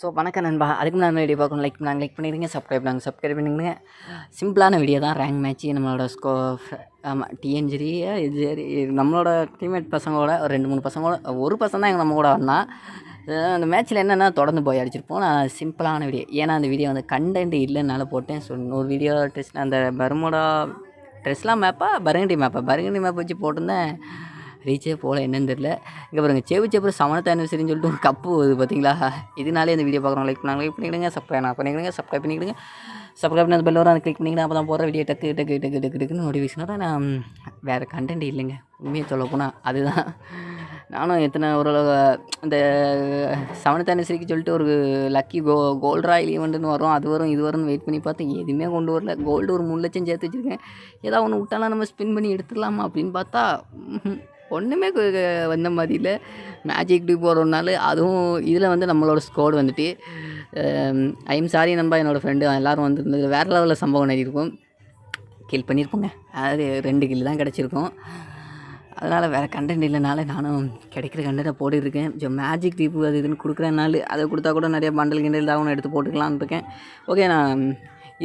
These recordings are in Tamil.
ஸோ வணக்கம் நண்பா. அதுக்கு நான் வீடியோ பார்க்கணும். லைக் பண்ணாங்க லைக் பண்ணிடுங்க சப்ஸ்கிரைப் பண்ணாங்க சப்ஸ்கிரைப் பண்ணிடுங்க. சிம்பிளான வீடியோ தான் ரேங்க் மேட்ச்சு நம்மளோட ஸ்கோ ஆமாம் டிஎன்ஜிரி இது சரி நம்மளோட டீம்மேட் பசங்களோட ஒரு ரெண்டு மூணு பசங்களோட ஒரு பசங்க தான் எங்கள் நம்ம கூட வந்தான் அந்த மேட்ச்சில் என்னென்னா தொடர்ந்து போய் அடிச்சிருப்போம். நான் சிம்பிளான வீடியோ ஏன்னா அந்த வீடியோ வந்து கண்டென்ட் இல்லைனால போட்டேன். ஸோ ஒரு வீடியோ டெஸ்ட் அந்த பர்மோட ட்ரெஸ்லாம் மேப்பா பரங்கண்டி மேப்பா பரங்கண்டி மேப் வச்சு போட்டிருந்தேன். ரீச்சே போகல என்னன்னு தெரில இங்கே பாருங்கள் செவி செப்பர் சமணத்த அனிவர்சரின்னு சொல்லிட்டு ஒரு கப்பு வருது பார்த்தீங்களா இதனாலே இந்த வீடியோ பார்க்குறோம் லைக் பண்ணாங்க. லைக் பண்ணிக்கிடுங்க சப்ஸ்கிரைப் நான் பண்ணிக்கிடுங்க சப்ஸ்கிரைப் பண்ணிவிடுங்க சப்ஸ்கிரைப் பண்ணி அந்த பெல் வரும் அதை கிளிக் பண்ணிங்கன்னா அப்போ தான் போகிற வீடியோ டக்கு டக்கு டக்கு டக்கு டக்குன்னு நோட்டிஃபிகேஷன் தான் நான் வேறு கண்டென்ட் இல்லைங்க. உண்மையை சொல்ல போனால் அதுதான். நானும் எத்தனை ஓரளவு இந்த செவன்த் அனிவர்சரிக்கு சொல்லிட்டு ஒரு லக்கி கோ கோல்டு ராயல் ஈவெண்ட்டுன்னு வரும் அது வரும் இது வரும்னு வெயிட் பண்ணி பார்த்தேன் எதுவுமே கொண்டு வரல. கோல்டு ஒரு மூணு லட்சம் சேர்த்து வச்சுருக்கேன். ஏதாவது ஒன்று விட்டாலாம் நம்ம ஸ்பின் பண்ணி எடுத்துடலாமா அப்படின்னு பார்த்தா ஒன்றுமே வந்த மாதிரி இல்லை. மேஜிக் டூ போகிறோம்னால அதுவும் இதில் வந்து நம்மளோட ஸ்கோர் வந்துட்டு ஐம் சாரி நம்ப என்னோடய ஃப்ரெண்டு எல்லோரும் வந்துருந்தது வேறு லெவலில் சம்பவம் நடந்திருக்கும் கில் பண்ணியிருப்போங்க அது ரெண்டு கில் தான் கிடச்சிருக்கும். அதனால் வேறு கண்டென்ட் இல்லைனால நானும் கிடைக்கிற கண்டென்ட்டை போட்டுருக்கேன் ஜோ மேஜிக் டீப்பு அது இதுன்னு கொடுக்குறனால அதை கொடுத்தா கூட நிறைய பண்டல் கிண்டல் தான் ஒன்று எடுத்து போட்டுக்கலான்னு இருக்கேன். ஓகே நான்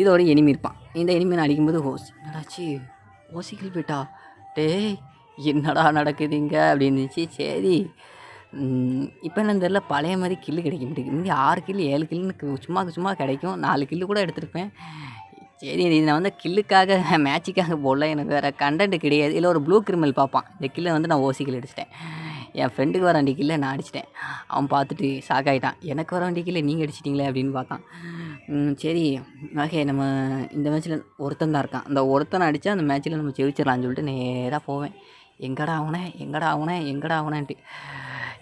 இதோட எனிமி இருப்பான். இந்த எனிமி நான் அடிக்கும்போது ஓசி என்னடாச்சு ஓசிக்கில் போயிட்டா? டேய் என்னடா நடக்குது இங்கே அப்படின்னு இருந்துச்சு சரி இப்போ என்ன தெரில பழைய மாதிரி கில்லு கிடைக்க மாட்டேங்குது. இங்கே ஆறு கில்லு ஏழு கில்லுன்னு சும்மா சும்மா கிடைக்கும். நாலு கில்லு கூட எடுத்திருப்பேன். சரி இது நான் வந்து கில்லுக்காக மேட்சுக்காக போடல. எனக்கு வேறு கண்டென்ட் கிடையாது. இல்லை ஒரு ப்ளூ கிரிமல் பார்ப்பான். இந்த கில்லை வந்து நான் ஓசி கில் அடிச்சிட்டேன். என் ஃப்ரெண்டுக்கு வர வண்டி கில்லை நான் அடிச்சிட்டேன். அவன் பார்த்துட்டு ஷாக் ஆகிட்டான் எனக்கு வர வண்டி கில்லை நீங்கள் அடிச்சிட்டிங்களே? அப்படின்னு பார்த்தான். சரி. ஓகே நம்ம இந்த மேட்ச்சில் ஒருத்தன் தான் இருக்கான். அந்த ஒருத்தனை அடித்தா அந்த மேட்ச்சில் நம்ம ஜெயிச்சிடலாம்னு சொல்லிட்டு நேராக போவேன். எங்கடா அவனே எங்கடா அவனே எங்கடா அவனேன்ட்டு.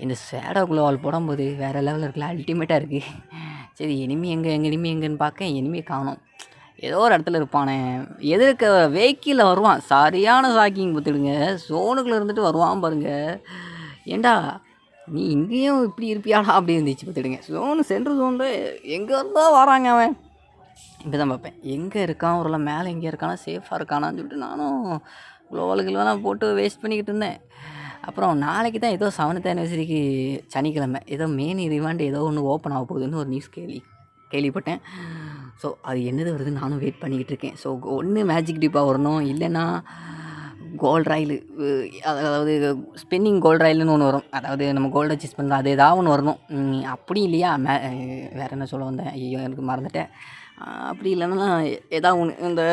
இந்த சேடோ குளோவால் போடும்போது வேறு லெவலில் இருக்குல்ல அல்டிமேட்டாக இருக்குது சரி எனிமி எங்கே எங்கள் எனிமி எங்கேன்னு பார்க்க எனிமியை காணோம். ஏதோ ஒரு இடத்துல இருப்பானே. எதிர்க்க வெஹிக்கிளில் வருவான். சரியான சாக்கிங் பார்த்துடுங்க. சோனுக்குள்ளே இருந்துட்டு வருவான் பாருங்கள் ஏண்டா நீ இங்கேயும் இப்படி இருப்பியாடா? அப்படி இருந்துச்சு பார்த்துடுங்க. சோனு சென்ட்ரு சோனில் எங்கே இருந்தால் வராங்க அவன்? இப்படி தான் பார்ப்பேன். எங்கே இருக்கான்? ஒரு மேலே எங்கே இருக்கானா? சேஃபாக இருக்கானான்னு சொல்லிட்டு நானும் குளோவலுக்குலாம் போட்டு வேஸ்ட் பண்ணிக்கிட்டு இருந்தேன். அப்புறம் நாளைக்கு தான் ஏதோ செவன்த் ஆனிவர்சரிக்கு சனிக்கிழமை. ஏதோ மெயின் ரிவாண்ட் ஏதோ ஒன்று ஓப்பன் ஆக போகுதுன்னு ஒரு நியூஸ் கேள்வி கேள்விப்பட்டேன். ஸோ அது என்னது வருதுன்னு நானும் வெயிட் பண்ணிக்கிட்டு இருக்கேன். ஸோ ஒன்று மேஜிக் டிப்பாக வரணும். இல்லைன்னா கோல்ட் ராயில் அதாவது ஸ்பின்னிங் கோல்ட் ராயில்னு ஒன்று வரும். அதாவது நம்ம கோல்டை சீஸ் பண்ணுறோம் அது ஏதாவது ஒன்று வரணும். அப்படி இல்லையா? மே வேறு என்ன சொல்ல வந்தேன்? ஐயோ எனக்கு மறந்துட்டேன். அப்படி இல்லைன்னா எதா ஒன்று இந்த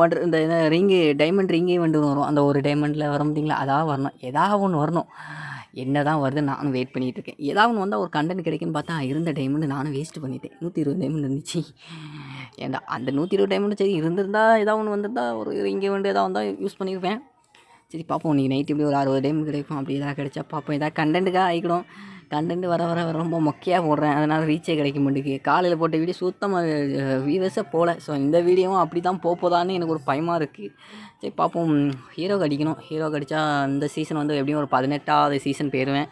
ஒன்று இந்த ரிங்கு டைமண்ட் ரிங்கே வந்து வரும். அந்த ஒரு டைமண்டில் வர முடியுங்களா அதாவது வரணும். ஏதாவது ஒன்று வரணும். என்ன தான் வருது நானும் வெயிட் பண்ணிகிட்டு இருக்கேன். ஏதாவது ஒன்று வந்தால் ஒரு கண்டென்ட் கிடைக்குன்னு பார்த்தா இருந்த டைமண்டு நானும் வேஸ்ட் பண்ணிட்டேன். நூற்றி இருபது டைமண்ட் இருந்துச்சு. ஏன்டா அந்த நூற்றி இருபது டைமண்ட் சரி இருந்திருந்தால் ஏதாவது ஒன்று வந்திருந்தால் ஒரு இங்கே வந்து எதாவது வந்தால் யூஸ் பண்ணியிருப்பேன் சரி பார்ப்போம் இன்றைக்கி நைட் இப்படி ஒரு அறுபது டைம் கிடைக்கும். அப்படி ஏதாவது கிடைச்சா பார்ப்போம் ஏதாவது கண்டென்ட்டுக்காக ஆகிக்கணும் கண்டென்ட் வர வர வர ரொம்ப மொக்கையாக போடுறேன். அதனால் ரீச்சே கிடைக்க மாட்டேங்குது. காலையில் போட்ட வீடியோ சுத்தமாக வியூவர்ஸே போகல ஸோ இந்த வீடியோவும் அப்படி தான் போதான்னு எனக்கு ஒரு பயமாக இருக்குது சரி பார்ப்போம் ஹீரோ அடிக்கணும். ஹீரோக்கு அடித்தா இந்த சீசன் வந்து எப்படியும் ஒரு பதினெட்டாவது சீசன் போயிடுவேன்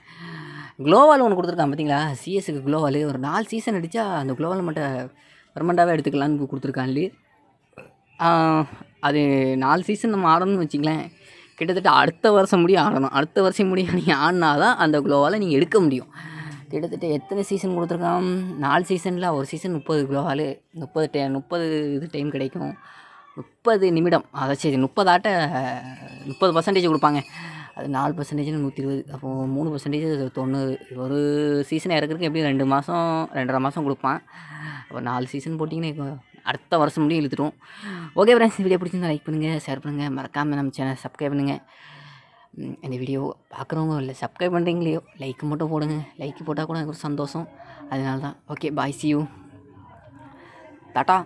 குளோவால் ஒன்று கொடுத்துருக்கான் பார்த்தீங்களா சிஎஸ்க்கு குளோவால் ஒரு நாலு சீசன் அடித்தா அந்த குளோவால் மட்டும் பர்மனெண்ட்டாகவே எடுத்துக்கலான்னு கொடுத்துருக்கான்லி அது நாலு சீசன் நம்ம ஆடணும்னு வச்சிங்களேன் கிட்டத்தட்ட அடுத்த வருஷம் முடியும் ஆடணும். அடுத்த வருஷம் முடியும் நீங்கள் ஆடினா தான் அந்த குளோவால் நீங்கள் எடுக்க முடியும். கிட்டத்தட்ட எத்தனை சீசன் கொடுத்துருக்கான்? நாலு சீசனில் ஒரு சீசன் முப்பது குளோவால். முப்பது டே முப்பது இது டைம் கிடைக்கும். முப்பது நிமிடம். அதை சரி முப்பதாட்ட முப்பது பர்சன்டேஜ் கொடுப்பாங்க. அது நாலு பர்சன்டேஜ்னு நூற்றி இருபது. அப்போது மூணு பர்சன்டேஜ் தொண்ணூறு. ஒரு சீசன் இறக்குறதுக்கு எப்படியும் ரெண்டு மாதம் ரெண்டரை மாதம் கொடுப்பான். அப்போ நாலு சீசன் போட்டிங்கன்னா இப்போ அடுத்த வருஷம் முடியும் இழுத்துரும் ஓகே ஃப்ரெண்ட்ஸ் வீடியோ பிடிச்சிருந்தா லைக் பண்ணுங்கள் ஷேர் பண்ணுங்கள் மறக்காமல் நம்ம சேனல் சப்ஸ்கிரைப் பண்ணுங்கள் இந்த வீடியோ பார்க்குறவங்க இல்லை சப்ஸ்கிரைப் பண்ணுறீங்களையோ லைக் மட்டும் போடுங்க. லைக் போட்டால் கூட எனக்கு ஒரு சந்தோஷம். அதனால தான் okay bye see you tata